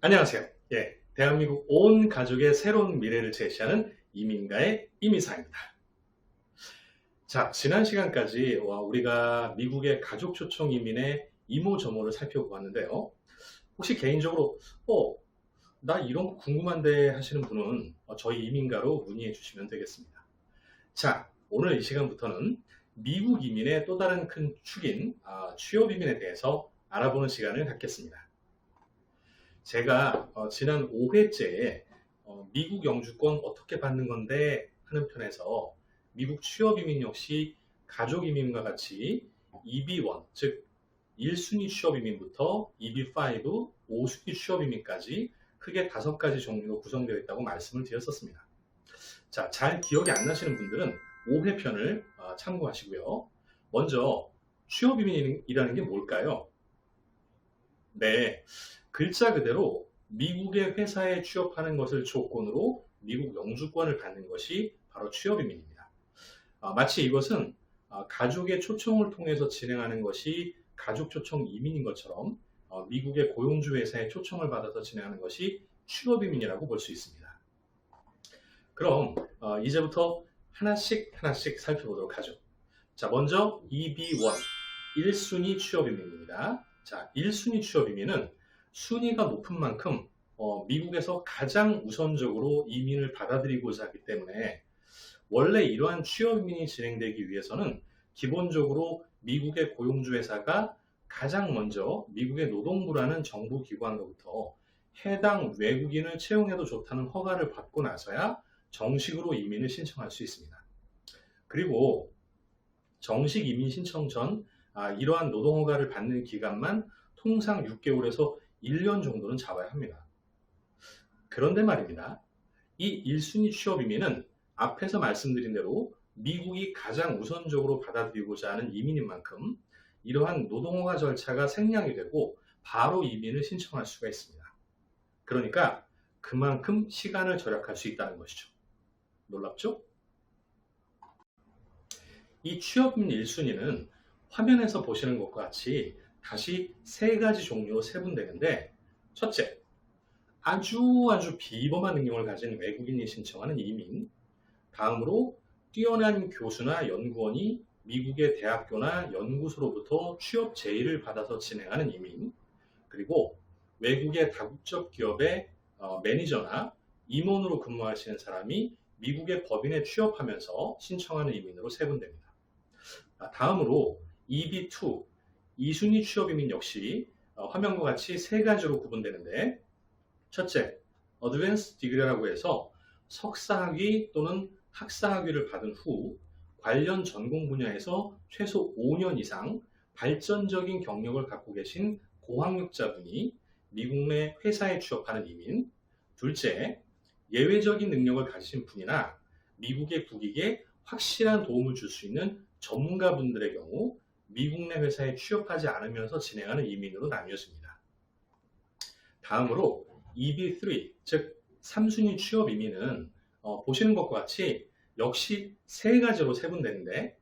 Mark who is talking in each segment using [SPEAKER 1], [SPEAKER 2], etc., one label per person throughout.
[SPEAKER 1] 안녕하세요. 예, 대한민국 온 가족의 새로운 미래를 제시하는 이민가의 이미사입니다. 자, 지난 시간까지 와, 우리가 미국의 가족 초청 이민의 이모저모를 살펴보았는데요. 혹시 개인적으로 어, 나 이런 거 궁금한데 하시는 분은 어, 저희 이민가로 문의해 주시면 되겠습니다. 자, 오늘 이 시간부터는 미국 이민의 또 다른 큰 축인 아, 취업 이민에 대해서 알아보는 시간을 갖겠습니다. 제가 어, 지난 5회째에 어, 미국 영주권 어떻게 받는 건데 하는 편에서 미국 취업 이민 역시 가족 이민과 같이 EB1 즉 1순위 취업 이민부터 EB5 5순위 취업 이민까지 크게 다섯 가지 종류로 구성되어 있다고 말씀을 드렸었습니다. 자, 잘 기억이 안 나시는 분들은 5회 편을 어, 참고하시고요. 먼저 취업 이민이라는 게 뭘까요? 네, 글자 그대로 미국의 회사에 취업하는 것을 조건으로 미국 영주권을 받는 것이 바로 취업 이민입니다. 아, 마치 이것은 아, 가족의 초청을 통해서 진행하는 것이 가족 초청 이민인 것처럼 어, 미국의 고용주 회사에 초청을 받아서 진행하는 것이 취업 이민이라고 볼 수 있습니다. 그럼 어, 이제부터 하나씩 하나씩 살펴보도록 하죠. 자, 먼저 EB1 1순위 취업 이민입니다. 자, 1순위 취업 이민은 순위가 높은 만큼 어, 미국에서 가장 우선적으로 이민을 받아들이고자 하기 때문에 원래 이러한 취업 이민이 진행되기 위해서는 기본적으로 미국의 고용주 회사가 가장 먼저 미국의 노동부라는 정부 기관으로부터 해당 외국인을 채용해도 좋다는 허가를 받고 나서야 정식으로 이민을 신청할 수 있습니다. 그리고 정식 이민 신청 전 아, 이러한 노동허가를 받는 기간만 통상 6개월에서 1년 정도는 잡아야 합니다. 그런데 말입니다. 이 1순위 취업 이민은 앞에서 말씀드린 대로 미국이 가장 우선적으로 받아들이고자 하는 이민인 만큼 이러한 노동허가 절차가 생략이 되고 바로 이민을 신청할 수가 있습니다. 그러니까 그만큼 시간을 절약할 수 있다는 것이죠. 놀랍죠? 이 취업인 1순위는 화면에서 보시는 것과 같이 다시 세 가지 종류로 세분되는데 첫째, 아주 아주 비범한 능력을 가진 외국인이 신청하는 이민 다음으로 뛰어난 교수나 연구원이 미국의 대학교나 연구소로부터 취업 제의를 받아서 진행하는 이민 그리고 외국의 다국적 기업의 어, 매니저나 임원으로 근무하시는 사람이 미국의 법인에 취업하면서 신청하는 이민으로 세분됩니다. 아, 다음으로 EB2 이순위 취업 이민 역시 어, 화면과 같이 세 가지로 구분되는데 첫째, 어드밴스 디그리라고 해서 석사학위 또는 학사학위를 받은 후 관련 전공 분야에서 최소 5년 이상 발전적인 경력을 갖고 계신 고학력자분이 미국 내 회사에 취업하는 이민. 둘째, 예외적인 능력을 가지신 분이나 미국의 국익에 확실한 도움을 줄 수 있는 전문가분들의 경우 미국 내 회사에 취업하지 않으면서 진행하는 이민으로 나뉘어집니다. 다음으로 EB3, 즉 3순위 취업 이민은 어, 보시는 것과 같이 역시 세 가지로 세분되는데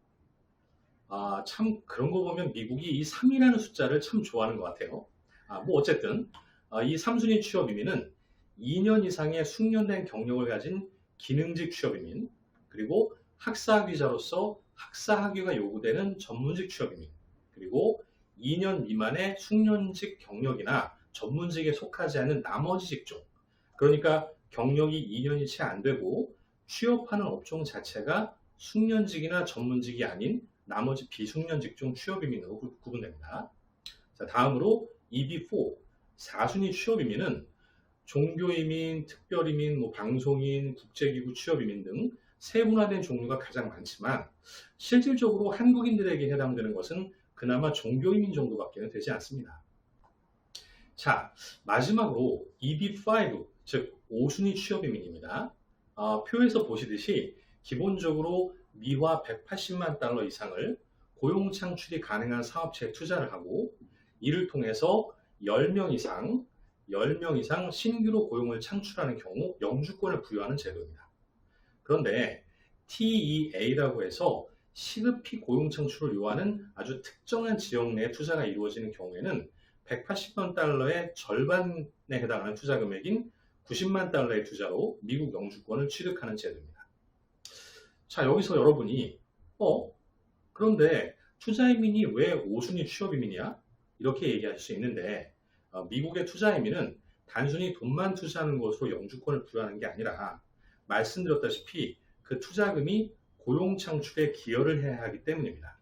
[SPEAKER 1] 아, 참 그런 거 보면 미국이 이 3이라는 숫자를 참 좋아하는 것 같아요. 아, 뭐 어쨌든 아, 이 3순위 취업 이민은 2년 이상의 숙련된 경력을 가진 기능직 취업 이민 그리고 학사 학위자로서 학사 학위가 요구되는 전문직 취업이민 그리고 2년 미만의 숙련직 경력이나 전문직에 속하지 않는 나머지 직종 그러니까 경력이 2년이 채 안 되고 취업하는 업종 자체가 숙련직이나 전문직이 아닌 나머지 비숙련 직종 취업이민으로 구분됩니다. 자, 다음으로 EB4 4순위 취업이민은 종교이민, 특별이민, 뭐 방송인, 국제기구 취업이민 등 세분화된 종류가 가장 많지만 실질적으로 한국인들에게 해당되는 것은 그나마 종교이민 정도밖에 되지 않습니다. 자, 마지막으로 EB5, 즉 5순위 취업이민입니다. 어, 표에서 보시듯이 기본적으로 미화 180만 달러 이상을 고용 창출이 가능한 사업체에 투자를 하고 이를 통해서 10명 이상 10명 이상 신규로 고용을 창출하는 경우 영주권을 부여하는 제도입니다. 그런데 TEA라고 해서 시급히 고용 창출을 요하는 아주 특정한 지역 내에 투자가 이루어지는 경우에는 180만 달러의 절반에 해당하는 투자 금액인 90만 달러의 투자로 미국 영주권을 취득하는 제도입니다. 자, 여기서 여러분이 어? 그런데 투자 이민이 왜 5순위 취업 이민이야? 이렇게 얘기할 수 있는데 어, 미국의 투자 이민은 단순히 돈만 투자하는 것으로 영주권을 부여하는 게 아니라 말씀드렸다시피 그 투자금이 고용 창출에 기여를 해야 하기 때문입니다.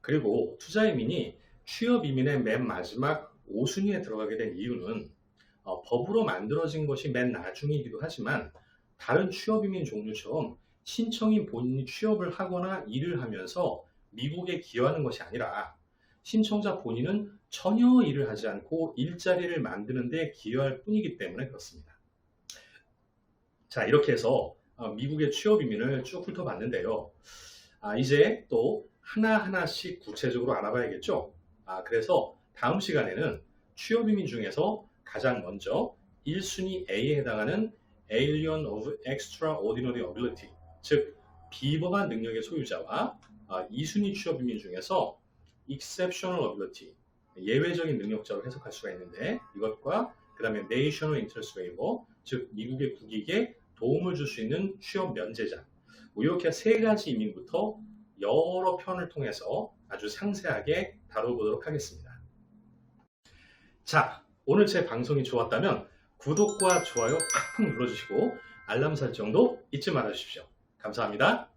[SPEAKER 1] 그리고 투자 이민이 취업 이민의 맨 마지막 5순위에 들어가게 된 이유는 어, 법으로 만들어진 것이 맨 나중이기도 하지만 다른 취업 이민 종류처럼 신청인 본인이 취업을 하거나 일을 하면서 미국에 기여하는 것이 아니라 신청자 본인은 전혀 일을 하지 않고 일자리를 만드는 데 기여할 뿐이기 때문에 그렇습니다. 자, 이렇게 해서 어, 미국의 취업 이민을 쭉 훑어봤는데요. 아, 이제 또 하나하나씩 구체적으로 알아봐야겠죠? 아, 그래서 다음 시간에는 취업 이민 중에서 가장 먼저 1순위 A에 해당하는 Alien of Extraordinary Ability, 즉 비범한 능력의 소유자와 아, 2순위 취업 이민 중에서 Exceptional Ability, 예외적인 능력자로 해석할 수가 있는데 이것과 그 다음에 National Interest Waiver, 즉 미국의 국익에 도움을 줄 수 있는 취업 면제자 뭐 이렇게 세 가지 이민부터 여러 편을 통해서 아주 상세하게 다뤄보도록 하겠습니다. 자, 오늘 제 방송이 좋았다면 구독과 좋아요 팍팍 눌러주시고 알람 설정도 잊지 말아주십시오. 감사합니다.